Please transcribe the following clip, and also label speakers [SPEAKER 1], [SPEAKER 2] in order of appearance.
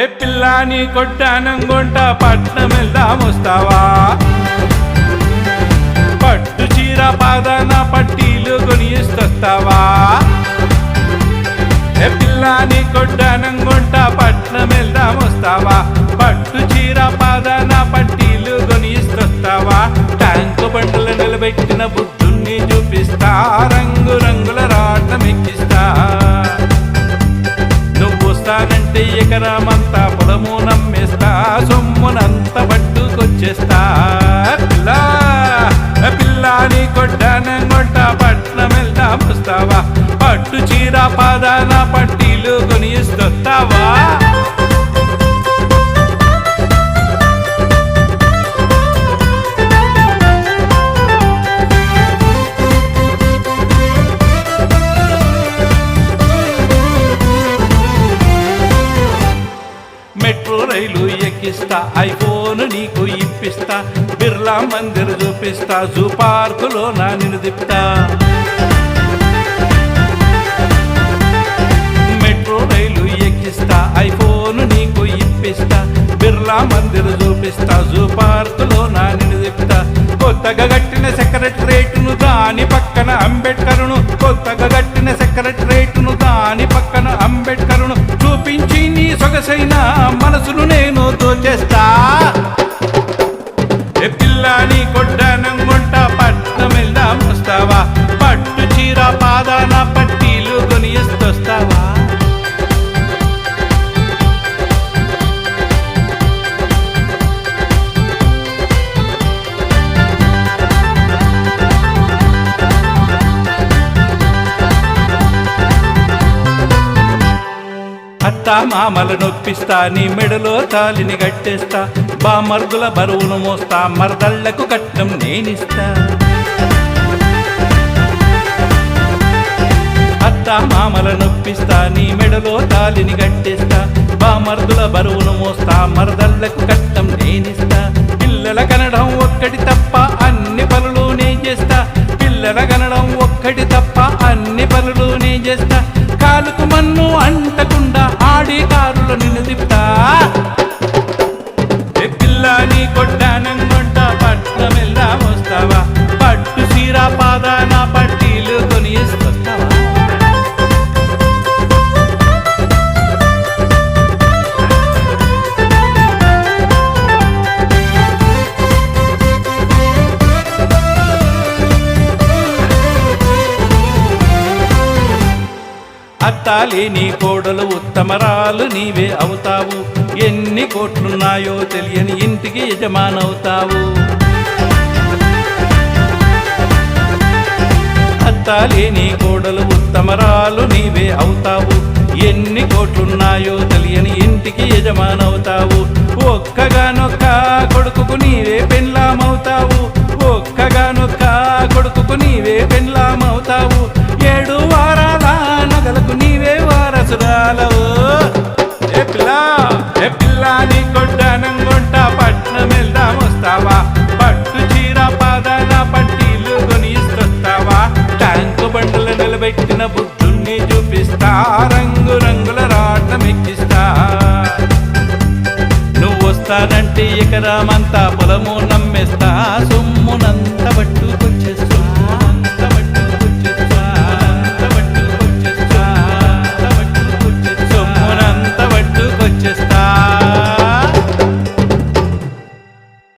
[SPEAKER 1] ఏ పిల్లాని కొట్టానం పట్నం వెళ్దాం వస్తావా? పట్టు చీర పాదాన పట్టీలు కొని ఏ పిల్లాని కొట్టానం పట్నం వెళ్దాం వస్తావా? పట్టు చీర పాదాన పట్టీలు కొని ట్యాంకు బండలు నిలబెట్టిన బుద్ధుణ్ణి చూపిస్తా రంగు రంగుల రాట్నం ఎక్కిస్తా. నువ్వు వస్తానంటే ఎకరామంతా పొలము నమ్మేస్తా సొమ్మునంత పట్టుకొచ్చేస్తా. పిల్లా పిల్లాని కొట్టాన కొట్ట పట్నం వెళ్తా వస్తావా? పట్టు చీర పాదాన పట్టీలు కొనిస్తొస్తావా? ఐఫోన్ నీకు ఇప్పిస్తా బిర్లా మందిర్ చూపిస్తా జూ పార్కులో నా నిన్ను తిప్పుతా. మెట్రో రైలు ఎక్కిస్తా ఐఫోన్ నీకు ఇప్పిస్తా బిర్లా మందిర్ చూపిస్తా జూ పార్కులో నా నిన్ను తిప్పుతా. కొత్తగా కట్టిన సెక్రటరేట్ను దాని పక్కన అంబేద్కర్ను కొత్తగా కట్టిన సెక్రటరేట్ను దాని పక్కన అంబేద్కర్ను. చూపించి నీ సొగసైన మనసును నేను దోచేస్తా. అత్త మామల నొప్పిస్తా నీ మెడలో తాలిని కట్టేస్తా బామర్దుల బరువును మోస్తా మరదళ్ళకు కట్నం నేనిస్తా. అత్త మామల నొప్పిస్తా నీ మెడలో తాలిని కట్టేస్తా బామర్దుల బరువును మోస్తా మరదళ్ళకు కట్నం నేనిస్తా. పిల్లల కనడం ఒక్కటి అత్తాలేని కోడలు ఉత్తమరాలు నీవే అవుతావు. ఎన్ని కోట్లున్నాయో తెలియని ఇంటికి యజమానవుతావు. నీ కోడలు ఉత్తమరాలు నీవే అవుతావు. ఎన్ని కోట్లున్నాయో తెలియని ఇంటికి యజమానవుతావు. ఒక్కగానొక్క కొడుకుకు నీవే పెళ్ళామవుతావు ఒక్కగానొక్క కొడుకుకు నీవే పెళ్ళామవుతావు పిల్లా నీ పట్నం వెళ్దాం వస్తావా? పట్టు చీర పట్టీలు కొని ట్యాంకు బండలు నిలబెట్టిన బుద్ధుణ్ణి చూపిస్తా. రంగు రంగుల రాట్నం ఎక్కిస్తా నువ్వు వస్తానంటే ఎకరామంతా పొలము నమ్మేస్తా. సొమ్మునంత పట్టుకొచ్చేస్తా.